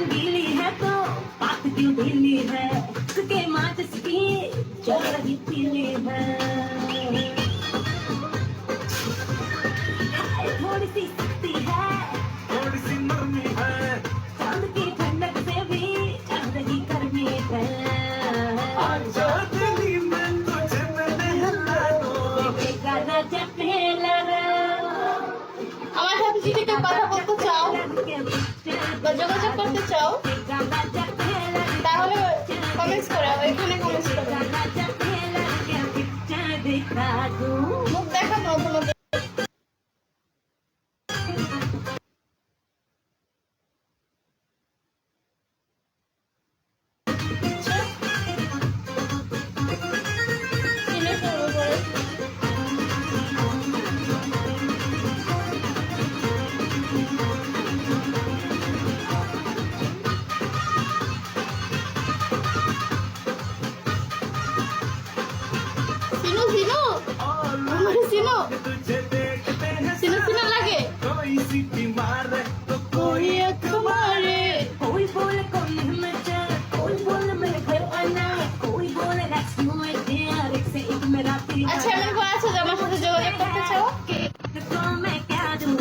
गीली है तो बात क्यों ढीली है? के माच की चल रही पीली है। थोड़ी सी सख्ती है। थोड़ी सी नरमी है। चाँद की ठंडक से भी चल रही गर्मी है। में तुझे मैंने যোগাযোগ করতে চাও dear एक से एक मेरा प्यार আচ্ছা এমন কেউ আছে যে আমার সাথে যোগাযোগ করতে চাও तो मैं क्या दूँ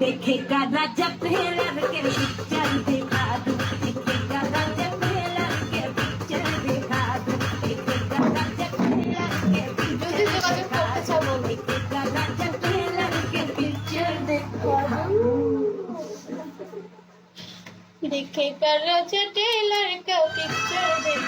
देखेगा राजा पहला दिखा देखे कर राजा टेलर का पिक्चर देख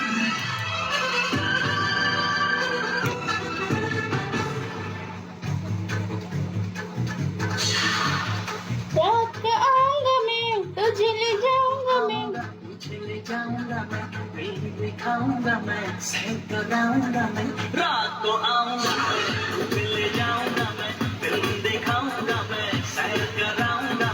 रात के आऊंगा मैं तुझे ले जाऊंगा मैं तुझे ले जाऊंगा मैं दिखाऊंगा मैं सह कराऊंगा मैं रात को आऊंगा